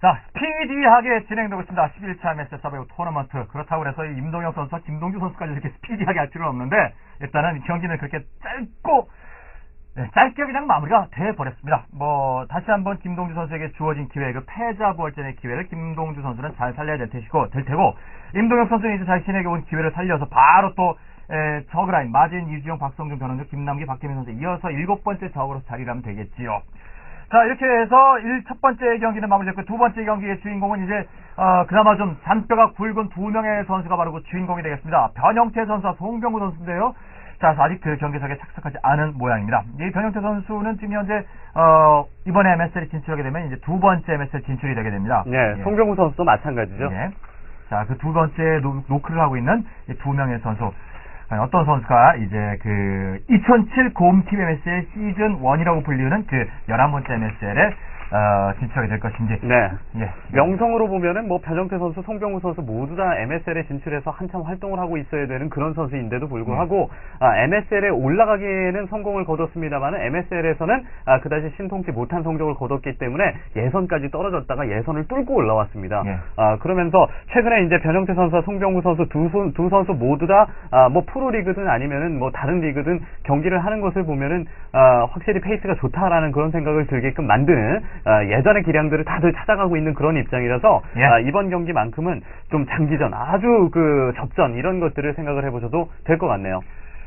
자, 스피디하게 진행되고 있습니다. 11차 MS 서베이 토너먼트. 그렇다고 해서 이 임동혁 선수와 김동주 선수까지 이렇게 스피디하게 할 필요는 없는데, 일단은 이 경기는 그렇게 짧고, 네, 짧게 그냥 마무리가 돼버렸습니다. 뭐, 다시 한번 김동주 선수에게 주어진 기회, 그 패자 부활전의 기회를 김동주 선수는 잘 살려야 될 테시고, 될 테고, 임동혁 선수는 이제 자신에게 온 기회를 살려서 바로 또, 에, 저그라인, 마진, 이주영, 박성준, 변원주, 김남기, 박태민 선수 이어서 일곱 번째 적으로 자리를 하면 되겠지요. 자, 이렇게 해서 일, 첫 번째 경기는 마무리됐고, 두 번째 경기의 주인공은 이제, 어, 그나마 좀 잔뼈가 굵은 두 명의 선수가 바로 그 주인공이 되겠습니다. 변형태 선수와 송병구 선수인데요. 자, 아직 그 경기석에 착석하지 않은 모양입니다. 이 변형태 선수는 지금 현재, 어, 이번에 MSL에 진출하게 되면 이제 두 번째 MSL 진출이 되게 됩니다. 네, 예. 송병구 선수도 마찬가지죠. 예. 자, 그 두 번째 노, 노크를 하고 있는 이두 명의 선수. 어떤 선수가 이제 그 2007 곰팀 MSL 시즌 1이라고 불리는 그 11번째 MSL에 어, 진출하게 될 것인지. 네. 예. 명성으로 보면은 뭐 변정태 선수, 송병구 선수 모두 다 MSL에 진출해서 한참 활동을 하고 있어야 되는 그런 선수인데도 불구하고 아, MSL에 올라가기에는 성공을 거뒀습니다만은 MSL에서는 아, 그다지 신통치 못한 성적을 거뒀기 때문에 예선까지 떨어졌다가 예선을 뚫고 올라왔습니다. 예. 아, 그러면서 최근에 이제 변형태 선수와 송병구 선수 두, 선- 두 선수 모두 다, 아, 뭐 프로리그든 아니면은 뭐 다른 리그든 경기를 하는 것을 보면은, 아, 확실히 페이스가 좋다라는 그런 생각을 들게끔 만드는, 아, 예전의 기량들을 다들 찾아가고 있는 그런 입장이라서, 예. 아, 이번 경기만큼은 좀 장기전, 아주 그 접전, 이런 것들을 생각을 해보셔도 될 것 같네요.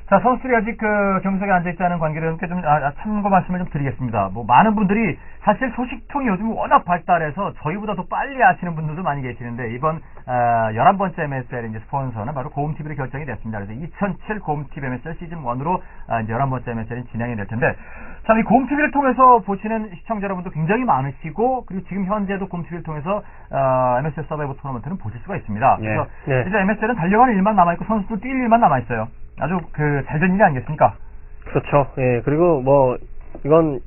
자, 선수들이 아직 그 경석에 앉아있다는 관계를 이렇게 좀, 아, 아, 참고 말씀을 좀 드리겠습니다. 뭐, 많은 분들이 사실 소식통이 요즘 워낙 발달해서 저희보다 더 빨리 아시는 분들도 많이 계시는데, 이번, 아, 11번째 MSL 이제 스폰서는 바로 고음TV로 결정이 됐습니다. 그래서 2007 고음TV MSL 시즌 1으로 아, 이제 11번째 MSL이 진행이 될 텐데, 참, 이 고음TV를 통해서 보시는 시청자 여러분도 굉장히 많으시고, 그리고 지금 현재도 고음TV를 통해서, 아, MSL 서바이버 토너먼트는 보실 수가 있습니다. 예. 그래서 네. 이제 MSL은 달려가는 일만 남아있고, 선수도 뛸 일만 남아있어요. 아주 그 잘 된 일이 아니겠습니까? 그렇죠. 예, 그리고 뭐, 이건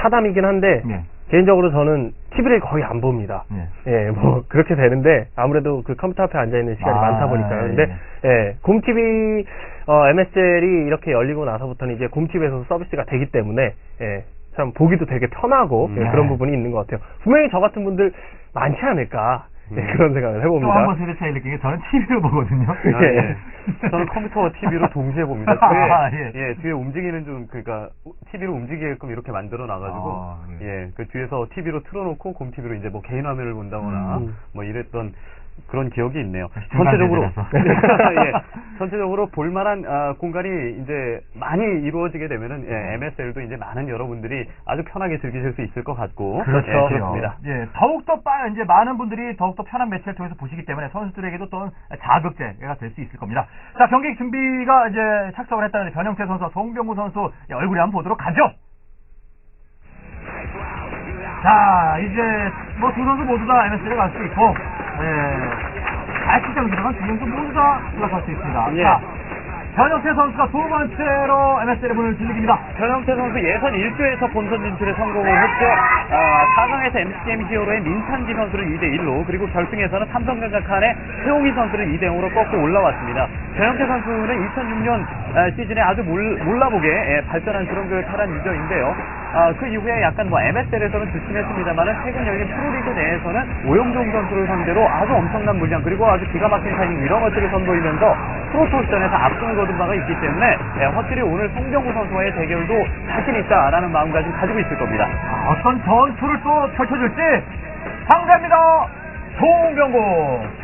사담이긴 한데, 네. 개인적으로 저는 TV를 거의 안 봅니다. 네. 예, 뭐, 그렇게 되는데, 아무래도 그 컴퓨터 앞에 앉아 있는 시간이 아, 많다 보니까. 근데, 예, 곰TV, 어, MSL이 이렇게 열리고 나서부터는 이제 곰TV에서 서비스가 되기 때문에, 예, 참 보기도 되게 편하고, 음, 예, 네. 그런 부분이 있는 것 같아요. 분명히 저 같은 분들 많지 않을까, 예, 음. 그런 생각을 또 해봅니다. 한번 세대 차이 느낀 게 저는 TV로 보거든요. 아, 예. 저는 컴퓨터와 TV로 동시에 봅니다. 뒤에, 아, 예. 예. 뒤에 움직이는 좀, 그니까, TV로 움직이게끔 이렇게 만들어 놔가지고, 아, 예. 예, 그 뒤에서 TV로 틀어놓고, 곰 TV로 이제 뭐 개인 화면을 본다거나, 음. 뭐 이랬던 그런 기억이 있네요. 전체적으로, 세대라서. 예, 전체적으로 볼만한 아, 공간이 이제 많이 이루어지게 되면은, 예, MSL도 이제 많은 여러분들이 아주 편하게 즐기실 수 있을 것 같고, 그렇죠. 예, 그렇습니다. 예, 더욱더 빠, 이제 많은 분들이 더욱더 편한 매체를 통해서 보시기 때문에 선수들에게도 또 자극제가 될 수 있을 겁니다. 자, 경기 준비가 이제 착석을 했다는데 변형태 선수와 송병구 선수 예, 얼굴이 한번 보도록 하죠. 자, 이제 뭐 두 선수 모두 다 MSL에 갈 수 있고, 예, 알치장 들어간 두 선수 모두 다 들어갈 수 있습니다. 예. 자, 변형태 선수가 두 번째로 MSL의 문을 두들깁니다. 변형태 선수 예선 1조에서 본선 진출에 성공을 했죠. 아, 4강에서 MCM 히어로의 민찬기 선수를 2대1로 그리고 결승에서는 삼성전자 칸의 최홍희 선수를 2대0으로 꺾고 올라왔습니다. 변형태 선수는 2006년 아, 시즌에 아주 몰, 몰라보게 예, 발전한 그런 그 탈환 유저인데요. 아, 그 이후에 약간 뭐 MSL에서는 주춤했습니다만은 최근 열린 프로리그 내에서는 오영종 선수를 상대로 아주 엄청난 물량 그리고 아주 기가 막힌 타이밍 이런 것들을 선보이면서 프로토스전에서 압승을 거둔 바가 있기 때문에 예, 확실히 오늘 송병구 선수와의 대결도 자신 있다라는 마음가짐 가지고 있을 겁니다. 아, 어떤 전투를 또 펼쳐줄지 상대입니다. 송병구.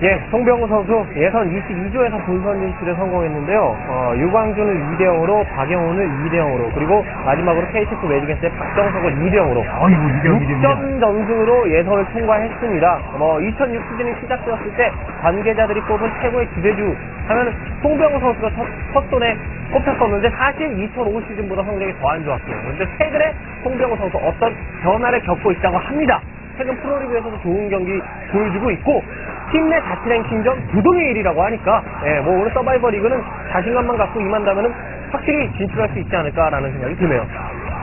예, 송병우 선수 예선 22조에서 본선 진출에 성공했는데요. 어, 유광준을 2대 0으로, 박영훈을 2대 0으로, 그리고 마지막으로 KTF 매직에스의 박정석을 2대 0으로 어이구, 이게 일입니다. 6점 전승으로 예선을 통과했습니다. 뭐 2006 시즌이 시작되었을 때 관계자들이 꼽은 최고의 기대주 하면 송병우 선수가 첫, 첫 손에 꼽혔었는데 사실 2005 시즌보다 성적이 더 안 좋았어요. 그런데 최근에 송병우 선수 어떤 변화를 겪고 있다고 합니다. 최근 프로리그에서도 좋은 경기 보여주고 있고 팀내 자체 랭킹전 부동의 1위라고 하니까 예, 뭐 오늘 서바이벌 리그는 자신감만 갖고 임한다면은 확실히 진출할 수 있지 않을까라는 생각이 드네요.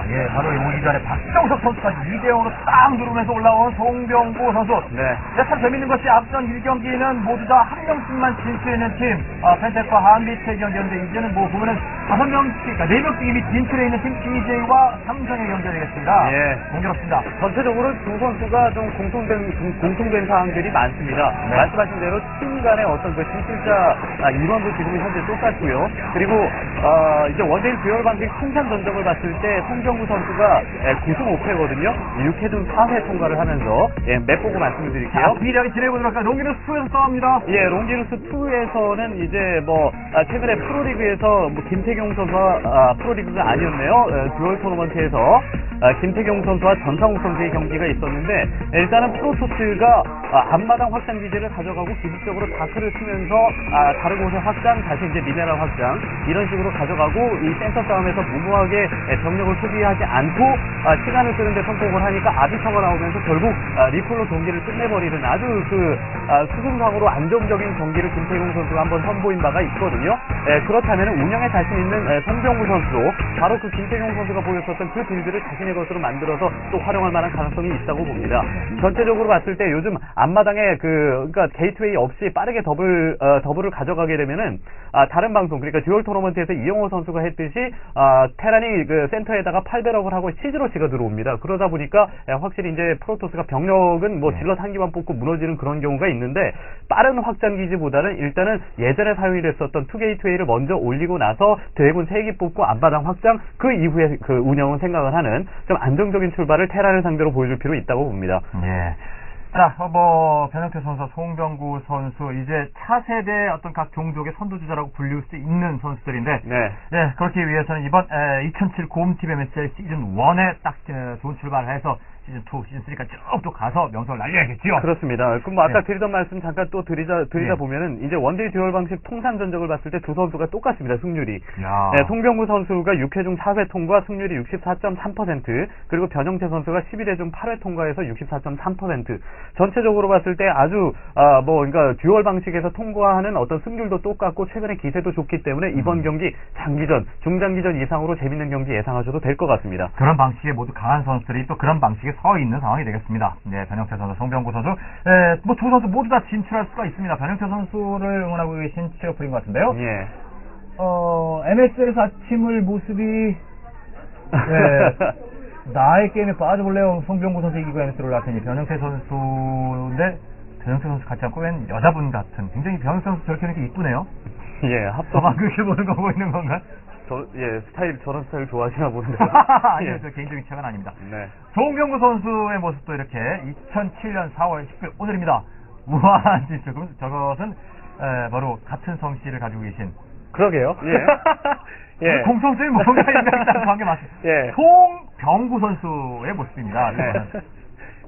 예, 바로 이 이전에 박정석 선수까지 2대0으로 딱 누르면서 올라온 송병구 선수. 네. 네, 참 재밌는 것이 앞선 1경기는 모두 다 한 명씩만 진출했는 팀, 어, 펜텍과 한빛의 경기였는데, 이제는 뭐 보면은 다섯 명씩, 그러니까 네 명씩 이미 진출해 있는 팀 TJ와 삼성의 경기가 되겠습니다. 예. 공교롭습니다. 전체적으로 두 선수가 좀 공통된 공- 공통된 사항들이 많습니다. 네. 말씀하신 대로 팀 간의 어떤 그 진출자 아, 인원도 지금 현재 똑같고요. 그리고 어, 이제 원데이 듀얼 방식 통산 전적을 봤을 때 송병구 선수가 예, 9승 5패거든요. 6회 중 4회 통과를 하면서 예, 맵 보고 말씀을 자, 드릴게요. 비리하게 진행해보도록 할까요? 농기는 수에서 싸웁니다. 예, 롱기누스 2에서는 이제 뭐 아, 최근에 프로리그에서 뭐 김태경 선수와 아, 프로리그가 아니었네요. 어, 듀얼 토너먼트에서 아, 김태경 선수와 전상욱 선수의 경기가 있었는데 일단은 프로토스가 아, 앞마당 확장 기지를 가져가고 기습적으로 다크를 쓰면서 아, 다른 곳에 확장, 다시 이제 미네랄 확장 이런 식으로 가져가고 이 센터 싸움에서 무모하게 에, 병력을 소비하지 않고 아, 시간을 쓰는데 성공을 하니까 아비터가 나오면서 결국 아, 리콜로 경기를 끝내버리는 아주 그 아, 수승상으로 안정적인 경기를 김태경 선수가 한번 선보인 바가 있거든요. 에, 그렇다면 운영에 자신 있는 에, 송병구 선수도 바로 그 김태경 선수가 보였었던 그 빌드를 자신 의 것으로 만들어서 또 활용할 만한 가능성이 있다고 봅니다. 전체적으로 봤을 때 요즘 앞마당에 그 그러니까 게이트웨이 없이 빠르게 더블 어, 더블을 가져가게 되면은 아, 다른 방송 그러니까 듀얼 토너먼트에서 이영호 선수가 했듯이 아, 테란이 그 센터에다가 8배럭을 하고 시즈로 치가 들어옵니다. 그러다 보니까 에, 확실히 이제 프로토스가 병력은 뭐 질럿 한 기만 뽑고 무너지는 그런 경우가 있는데 빠른 확장 기지보다는 일단은 예전에 사용이 됐었던 투게이트웨이를 먼저 올리고 나서 드래곤 3개 뽑고 앞바닥 확장 그 이후에 그 운영은 생각을 하는 좀 안정적인 출발을 테란을 상대로 보여줄 필요 있다고 봅니다. 예. 자, 어, 뭐, 변형태 선수, 송병구 선수, 이제 차세대 어떤 각 종족의 선두주자라고 불릴 수 있는 선수들인데, 네. 예, 그렇기 위해서는 이번 에, 2007 곰팀 MSL 시즌 1에 딱 에, 좋은 출발을 해서 시즌 2, 시즌 3까지 쭉또 가서 명성을 날려야겠지요. 그렇습니다. 그럼 뭐 아까 네. 드리던 말씀 잠깐 또 드리자 드리다 네. 보면은 이제 원데이 듀얼 방식 통산 전적을 봤을 때 두 선수가 똑같습니다. 승률이. 야. 네, 송병구 선수가 6회 중 4회 통과 승률이 64.3% 그리고 변형태 선수가 11회 중 8회 통과해서 64.3% 전체적으로 봤을 때 아주 아, 뭐 그러니까 듀얼 방식에서 통과하는 어떤 승률도 똑같고 최근에 기세도 좋기 때문에 이번 음. 경기 장기전 중장기전 이상으로 재밌는 경기 예상하셔도 될 것 같습니다. 그런 방식에 모두 강한 선수들이 또 그런 방식에 서 있는 상황이 되겠습니다. 네, 변형태 선수, 송병구 선수, 에, 뭐두 선수 모두 다 진출할 수가 있습니다. 변형태 선수를 응원하고 계신 체력풀인 것 같은데요. 예. 어, MSL에서 아침을 모습이, 네, 나의 게임에 빠져볼래요. 송병구 선수 이기고 MSL 올라왔더니 변형태 선수인데, 변형태 선수 같지 않고 웬 여자분 같은, 굉장히 변형태 선수 저렇게 이렇게 이쁘네요. 예, 합성 저만 그렇게 보는 거 보고 있는 건가? 저, 예, 스타일, 저런 스타일 좋아하시나 보는데. 아니요, 예. 저 개인적인 체가 아닙니다. 네. 송병구 선수의 모습도 이렇게 2007년 4월 10일 오늘입니다. 우아한 진출. 그럼 저것은 에, 바로 같은 성씨를 가지고 계신 그러게요. 예. 예. 공성수의 뭔가 있다는 관계 맞습니다. 예. 송병구 선수의 모습입니다. 네.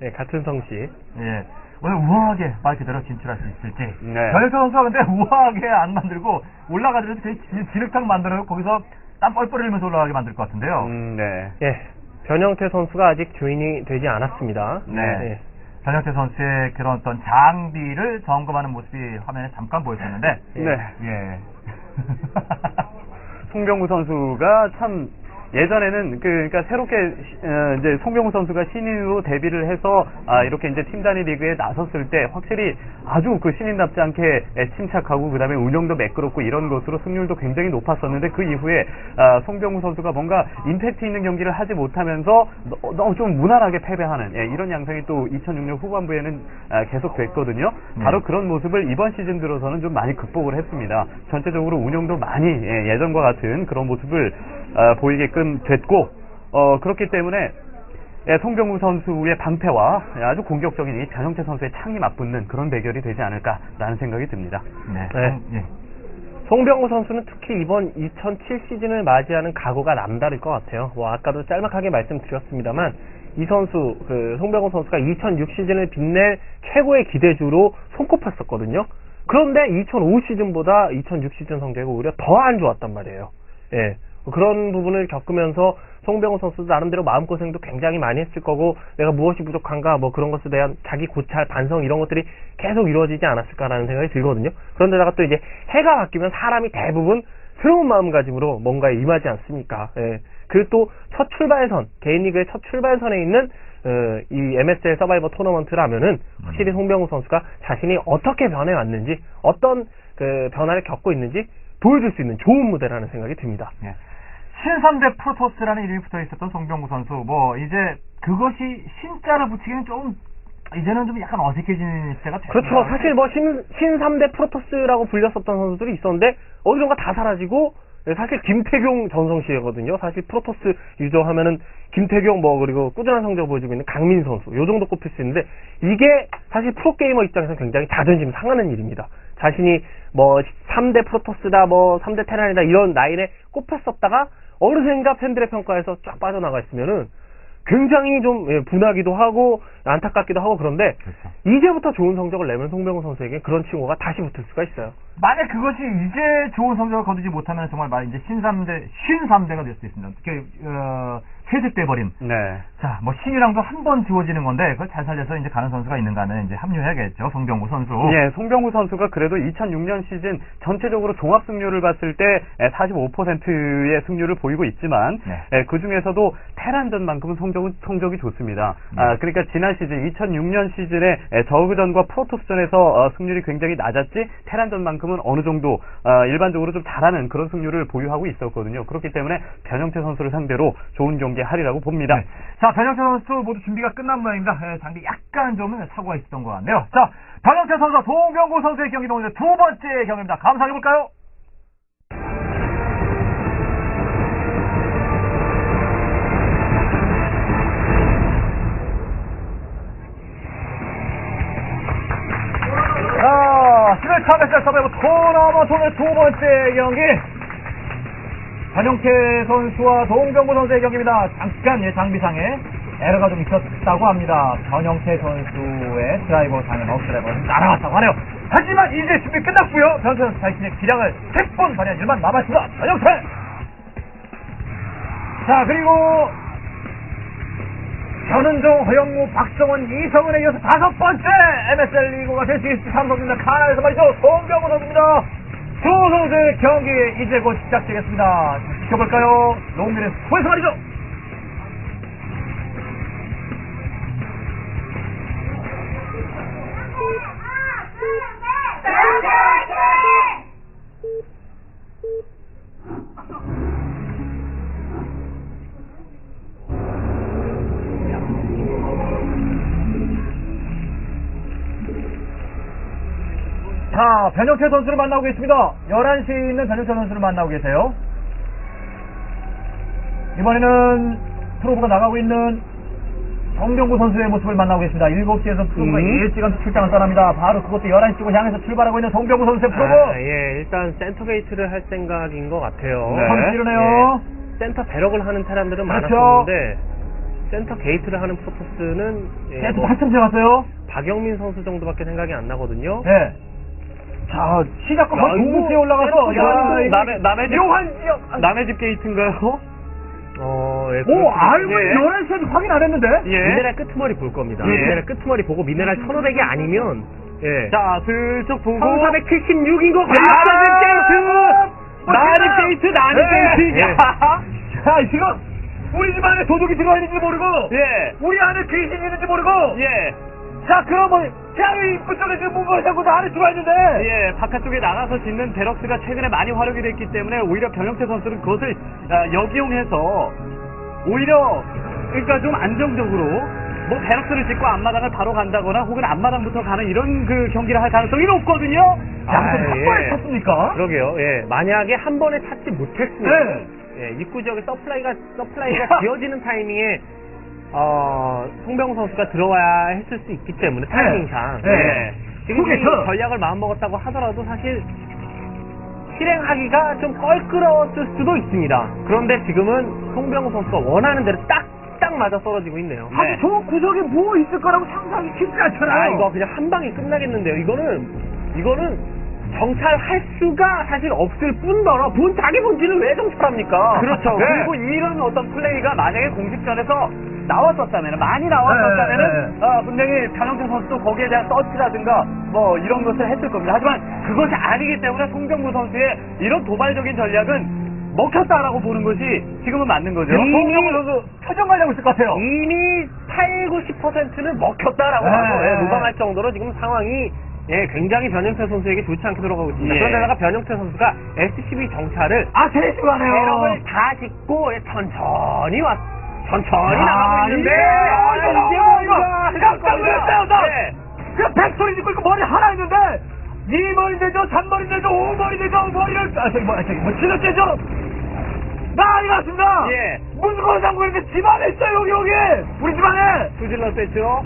예, 같은 성씨. 예. 오늘 우아하게 말 그대로 진출할 수 있을지. 네. 변혁태 선수가 근데 우아하게 안 만들고 올라가더라도 되게 진- 진흙탕 만들어 거기서 땀 뻘뻘 흘리면서 올라가게 만들 것 같은데요. 음, 네. 예. 변형태 선수가 아직 주인이 되지 않았습니다. 네. 예. 변혁태 선수의 그런 어떤 장비를 점검하는 모습이 화면에 잠깐 보였었는데, 네. 예. 송병구 선수가 참 예전에는 그 그러니까 새롭게 시- 어, 이제 송병구 선수가 신인으로 데뷔를 해서 아 이렇게 이제 팀 단위 리그에 나섰을 때 확실히 아주 그 신인답지 않게 에, 침착하고 그다음에 운영도 매끄럽고 이런 것으로 승률도 굉장히 높았었는데 그 이후에 아, 송병구 선수가 뭔가 임팩트 있는 경기를 하지 못하면서 너- 너무 좀 무난하게 패배하는 예, 이런 양상이 또 2006년 후반부에는 아, 계속 됐거든요. 네. 바로 그런 모습을 이번 시즌 들어서는 좀 많이 극복을 했습니다. 전체적으로 운영도 많이 예, 전과 같은 그런 모습을 어, 보이게끔 됐고 어, 그렇기 때문에 예, 송병구 선수의 방패와 아주 공격적인 이 변형태 선수의 창이 맞붙는 그런 대결이 되지 않을까라는 생각이 듭니다. 네. 네. 송- 예. 송병구 선수는 특히 이번 2007 시즌을 맞이하는 각오가 남다를 것 같아요. 뭐 아까도 짤막하게 말씀드렸습니다만 이 선수, 그 송병구 선수가 2006 시즌을 빛낼 최고의 기대주로 손꼽혔었거든요. 그런데 2005 시즌보다 2006 시즌 성적이 오히려 더 안 좋았단 말이에요. 예. 그런 부분을 겪으면서 송병호 선수도 나름대로 마음고생도 굉장히 많이 했을 거고 내가 무엇이 부족한가 뭐 그런 것에 대한 자기 고찰 반성 이런 것들이 계속 이루어지지 않았을까라는 생각이 들거든요. 그런데다가 또 이제 해가 바뀌면 사람이 대부분 새로운 마음가짐으로 뭔가에 임하지 않습니까? 예. 그리고 또첫 출발선, 개인 리그의 첫 출발선에 있는 어, 이 MSL 서바이버 토너먼트라면은 확실히 송병우 선수가 자신이 어떻게 변해왔는지 어떤 그 변화를 겪고 있는지 보여줄 수 있는 좋은 무대라는 생각이 듭니다. 예. 신삼대 프로토스라는 이름이 붙어 있었던 송병구 선수, 뭐, 이제 그것이 신자를 붙이기는 좀, 이제는 좀 약간 어색해지는 시대가 됐어요. 그렇죠. 사실 뭐 신, 신3대 프로토스라고 불렸었던 선수들이 있었는데 어디론가 다 사라지고 예, 사실 김태경 전성시거든요. 사실 프로토스 유저 하면은 김태경 뭐 그리고 꾸준한 성적을 보여주고 있는 강민 선수 요 정도 꼽힐 수 있는데 이게 사실 프로게이머 입장에서 굉장히 자존심 상하는 일입니다. 자신이 뭐 3대 프로토스다 뭐 3대 테란이다 이런 라인에 꼽혔었다가 어느샌가 팬들의 평가에서 쫙 빠져나가 있으면은 굉장히 좀 예, 분하기도 하고 안타깝기도 하고 그런데 그렇죠. 이제부터 좋은 성적을 내면 송병호 선수에게 그런 친구가 다시 붙을 수가 있어요. 만약 그것이 이제 좋은 성적을 거두지 못하면 정말 말 이제 신삼대, 신삼대가 될 수 있습니다. 그, 어, 퇴직돼 버린. 네. 자, 뭐 신이랑도 한 번 지워지는 건데, 그걸 잘 살려서 이제 가는 선수가 있는가 하면 이제 합류해야겠죠. 송병구 선수. 예, 송병구 선수가 그래도 2006년 시즌 전체적으로 종합 승률을 봤을 때 45%의 승률을 보이고 있지만 네. 그 중에서도 테란전만큼은 성적은 성적이 좋습니다. 네. 아, 그러니까 지난 시즌 2006년 시즌에 에, 저그전과 프로토스전에서 어, 승률이 굉장히 낮았지 테란전만큼 은 어느 정도 어, 일반적으로 좀 잘하는 그런 승률을 보유하고 있었거든요. 그렇기 때문에 변형태 선수를 상대로 좋은 경기 하리라고 봅니다. 네. 자, 변형태 선수 모두 준비가 끝난 모양입니다. 예, 장비 약간 좀 사고가 있었던 것 같네요. 자, 변형태 선수와 송병구 선수의 경기도 오늘 두 번째 경기입니다. 감상해볼까요? 자, 11차 매스 서베이브 토너먼트 오늘 두 번째 경기. 변형태 선수와 동경구 선수의 경기입니다. 잠깐 예, 장비상에 에러가 좀 있었다고 합니다. 변형태 선수의 드라이버 상에 마우스 드라이버는 날아갔다고 하네요. 하지만 이제 준비 끝났고요. 변형태 선수 자신의 기량을 100번 발휘한 일만 남았습니다. 변형태! 자, 그리고 변은종, 허영무, 박성원, 이성은에 이어서 다섯 번째 MSL 리그가 될 수 있을 삼성입니다. 카나에서 말이죠. 송병호 선수입니다. 두 선수의 경기 이제 곧 시작되겠습니다. 지켜볼까요? 농민의 스포에서 말이죠. 자, 변혁태 선수를 만나고 계십니다. 11시에 있는 변혁태 선수를 만나고 계세요. 이번에는 프로브가 나가고 있는 정병구 선수의 모습을 만나고 계십니다. 7시에서 프로브가 음. 일찌감치 출장을 떠납니다. 바로 그것도 11시 쪽을 향해서 출발하고 있는 정병구 선수의 프로브. 아, 예, 일단 센터 게이트를 할 생각인 것 같아요. 네. 선 찌르네요. 예, 센터 배럭을 하는 사람들은 그렇죠. 많았었는데 센터 게이트를 하는 프로토스는 예, 계속 뭐 한참 지나갔어요. 박영민 선수 정도밖에 생각이 안 나거든요. 예. 자, 시작과 야, 거의 이거 동시에 올라가서, 야, 게이트 이거 남의- 남의 집- 묘한 지역. 아, 남의 집 게이트인가요? 어, 예, 오, 그렇군요. 알고 예. 11시에 확인 안 했는데? 예. 미네랄 끄트머리 볼 겁니다. 예. 미네랄 끄트머리 보고 미네랄 1500이 아니면 예. 자, 슬쩍 보고 1476인 거 나집 게이트! 뭐 나집 게이트, 나집 네. 게이트! 예. 야! 자, 지금 우리 집 안에 도둑이 들어와 있는지 모르고 예. 우리 안에 귀신이 있는지 모르고 예. 자, 그러면 자, 이 입구 쪽에 지금 문걸 잡고 안에 들어와 있는데 예, 바깥쪽에 나가서 짓는 베럭스가 최근에 많이 활용이 됐기 때문에 오히려 변형태 선수는 그것을 아, 역이용해서 오히려 그러니까 좀 안정적으로 뭐 베럭스를 짓고 앞마당을 바로 간다거나 혹은 앞마당부터 가는 이런 그 경기를 할 가능성이 높거든요. 자, 아, 한 예. 번에 쳤습니까? 그러게요. 예. 만약에 한 번에 찾지 못했으면 네. 예, 입구 지역에 서플라이가 서플라이가 지어지는 타이밍에 어, 송병호 선수가 들어와야 했을 수 있기 때문에 타이밍상 네. 예. 지금 이 그게죠. 전략을 마음먹었다고 하더라도 사실 실행하기가 좀 껄끄러웠을 수도 있습니다. 그런데 지금은 송병호 선수가 원하는 대로 딱딱 맞아 떨어지고 있네요. 아니 네. 저 구석에 뭐 있을 거라고 상상이 쉽지 않잖아요. 아, 이거 그냥 한 방에 끝나겠는데요. 이거는, 이거는 정찰할 수가 사실 없을 뿐더러 본 자기 본질을 왜 정찰합니까? 그렇죠. 네. 그리고 이런 어떤 플레이가 만약에 공식전에서 나왔었다면, 많이 나왔었다면, 네, 은 분명히 변형태 선수도 거기에 대한 서치라든가, 뭐, 이런 것을 했을 겁니다. 하지만 그것이 아니기 때문에 송병구 선수의 이런 도발적인 전략은 먹혔다라고 보는 것이 지금은 맞는 거죠. 송병구 선수 표정 관리하고 있을 것 같아요. 이미 8, 90%는 먹혔다라고 네. 하고 예, 무방할 정도로 지금 상황이 예, 굉장히 변형태 선수에게 좋지 않게 돌아가고 있습니다. 예. 그런데다가 변형태 선수가 SCB 정찰을 아. 배럭을 다 짓고 예, 천천히 왔 천천히 아, 나가고 있는데 이게, 아, 뭔가 이거 깜짝 놀랐어요, 나. 네. 그냥 백소리 짓고 있고 머리 하나 있는데 이 머리 되죠, 잔머리 되죠, 오머리 되죠, 머리를 아 저기 뭐, 아, 저기 뭐 질렀대죠. 난리 났습니다. 예. 무슨 걸 담고 있는데 집안에 있어요, 여기 여기. 우리 집안에 세죠.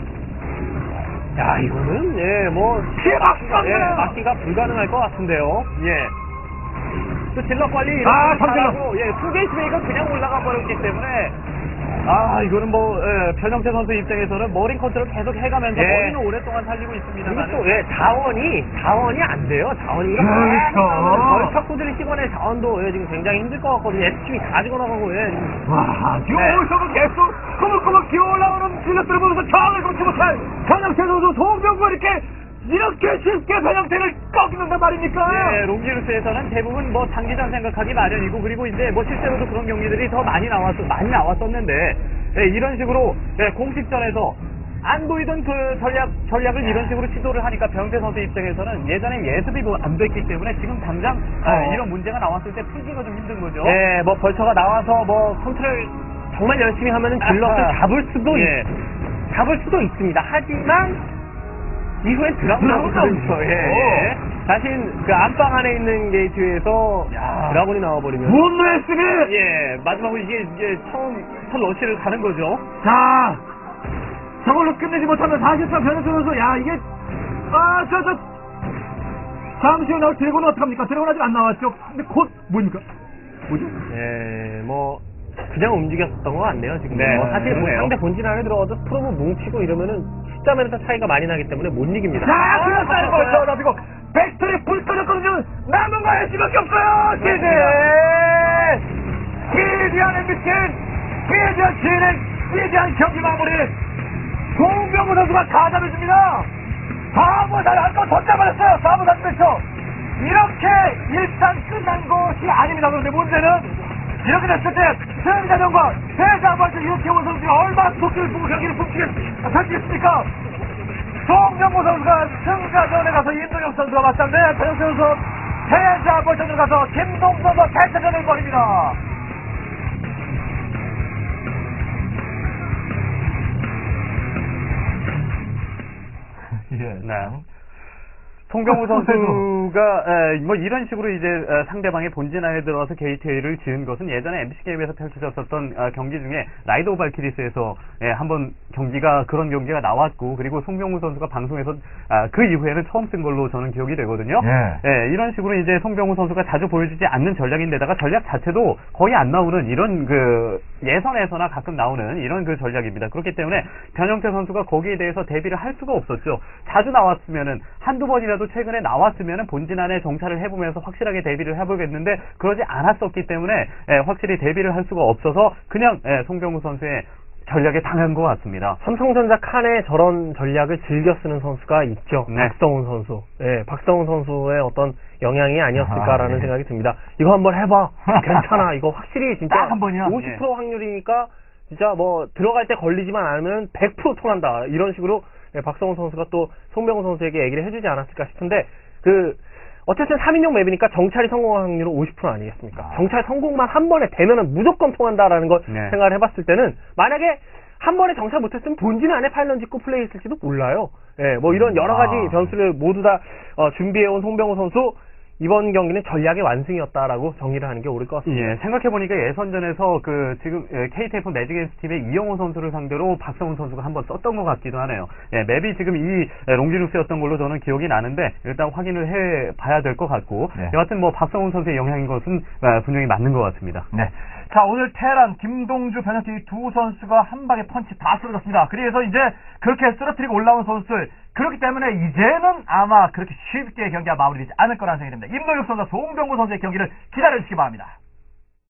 야 이거는 예, 뭐 피해 막기가 예, 안 막기가 불가능할 것 같은데요. 예. 또 질러 빨리 아, 이렇게 정질러. 잘하고, 예, 투게이트 웨이가 그냥 올라가 버렸기 때문에 아 이거는 뭐 예, 변형태 선수 입장에서는 머린 컨트롤 계속 해가면서 예. 머리는 오랫동안 살리고 있습니다. 그리고 또 예, 자원이 자원이 안 돼요. 자원이 그렇죠. 벌써 꾸준히 씹어낼 자원도 예, 지금 굉장히 힘들 것 같거든요. SCB 다 지고 예, 지금 와, 지금 네. 어디서 계속 꾸물꾸물 기어 올라오는 질럿들을 보면서 저항을 금치 못할 변형태 선수 송병구가 이렇게 이렇게 쉽게 변형태를 꺾는단 말입니까? 예, 롱기루스에서는 대부분 뭐 장기전 생각하기 마련이고 그리고 이제 뭐 실제로도 그런 경기들이 더 많이 나왔 많이 나왔었는데 예, 이런 식으로 예, 공식전에서 안 보이던 그 전략 전략을 이런 식으로 시도를 하니까 병태 선수 입장에서는 예전에 예습이 뭐안 됐기 때문에 지금 당장 아, 어. 이런 문제가 나왔을 때 풀기가 좀 힘든 거죠. 예, 뭐 벌처가 나와서 뭐 컨트롤 정말 열심히 하면은 질럿을. 잡을 수도 예. 있, 잡을 수도 있습니다. 하지만 이후엔 드라군이 나오거든요. 예, 예. 자신 그 안방 안에 있는 게이트에서 야. 드라군이 나와버리면 무언의 쓰기! 예, 마지막으로 이게 이제 처음 첫 러시를 가는 거죠. 자, 저걸로 끝내지 못하면 사실상 선수, 야, 이게, 아, 저, 저, 잠시 후 나올 드래곤은 어떡합니까? 드래곤 아직 안 나왔죠? 근데 곧, 뭡니까? 뭐죠? 예, 뭐 그냥 움직였던 것 같네요. 지금 네, 뭐 사실 뭐 그러네요. 상대 본진 안에 들어가도 프로브 뭉치고 이러면은 숫자 면에서 차이가 많이 나기 때문에 못 이깁니다. 자, 그렇다는 거죠. 나 이거 팩토리 불 꺼졌거든요. 남은 거 할수밖에 없어요. 시즌! 기대한 MBC, 기대한 진행, 기대한 경기 마무리. 송병구 선수가 가담해 줍니다. 4부 잘 한번 더 잡아냈어요. 4부 3초. 이렇게 일단 끝난 것이 아닙니다. 그런데 문제는 이렇게 됐을 때 승자전과 패자부한테 이렇게 온 선수가 얼마나 도끼를 보고 경기를 펼치겠습니까? 송병구 선수가 승자전에 가서 임동혁 선수가 맞섰는데 변혁 선수 패자 버전으로 가서 김동 선수가 패자전을 벌입니다. 예, 네. 송병우 선수가 에, 뭐 이런 식으로 이제 에, 상대방의 본진 안에 들어와서 게이트웨이를 지은 것은 예전에 MBC 게임에서 펼쳐졌었던 어, 경기 중에 라이드 오브 발키리스에서 예, 한번 경기가 그런 경기가 나왔고 그리고 송병우 선수가 방송에서 아, 그 이후에는 처음 쓴 걸로 저는 기억이 되거든요. 예. 예, 이런 식으로 이제 송병우 선수가 자주 보여주지 않는 전략인데다가 전략 자체도 거의 안 나오는 이런 그 예선에서나 가끔 나오는 이런 그 전략입니다. 그렇기 때문에 변형태 선수가 거기에 대해서 대비를 할 수가 없었죠. 자주 나왔으면은 한두 번이라도 최근에 나왔으면은 본진 안에 정찰을 해보면서 확실하게 대비를 해보겠는데 그러지 않았었기 때문에 예, 확실히 대비를 할 수가 없어서 그냥 예, 송병우 선수의 전략에 당한 것 같습니다. 삼성전자 칸에 저런 전략을 즐겨 쓰는 선수가 있죠. 네. 박성훈 선수. 예, 박성훈 선수의 어떤 영향이 아니었을까라는 아, 예. 생각이 듭니다. 이거 한번 해봐. 괜찮아. 이거 확실히 진짜 딱한 번이야. 50% 예. 확률이니까 진짜 뭐 들어갈 때 걸리지만 않으면 100% 통한다. 이런 식으로 예, 박성훈 선수가 또 송병호 선수에게 얘기를 해주지 않았을까 싶은데 그 어쨌든 3인용 맵이니까 정찰이 성공할 확률은 50% 아니겠습니까? 아. 정찰 성공만 한 번에 되면은 무조건 통한다라는 걸 네. 생각을 해봤을 때는 만약에 한 번에 정찰 못했으면 본진 안에 파일런 짓고 플레이했을지도 몰라요. 예, 뭐 이런 여러 가지 아. 변수를 모두 다 어, 준비해온 송병호 선수 이번 경기는 전략의 완승이었다라고 정리를 하는 게 옳을 것 같습니다. 예, 생각해보니까 예선전에서 그 지금 예, KTF 매직앤스 팀의 이영호 선수를 상대로 박성훈 선수가 한번 썼던 것 같기도 하네요. 예, 맵이 지금 이 예, 롱지누스였던 걸로 저는 기억이 나는데 일단 확인을 해 봐야 될 것 같고 네. 여하튼 뭐 박성훈 선수의 영향인 것은 아, 분명히 맞는 것 같습니다. 네. 자, 오늘 테란, 김동주, 변혁기 두 선수가 한 방에 펀치 다 쓰러졌습니다. 그래서 이제 그렇게 쓰러뜨리고 올라온 선수들, 그렇기 때문에 이제는 아마 그렇게 쉽게 경기가 마무리되지 않을 거라는 생각이 듭니다. 임동혁 선수와 송병구 선수의 경기를 기다려주시기 바랍니다.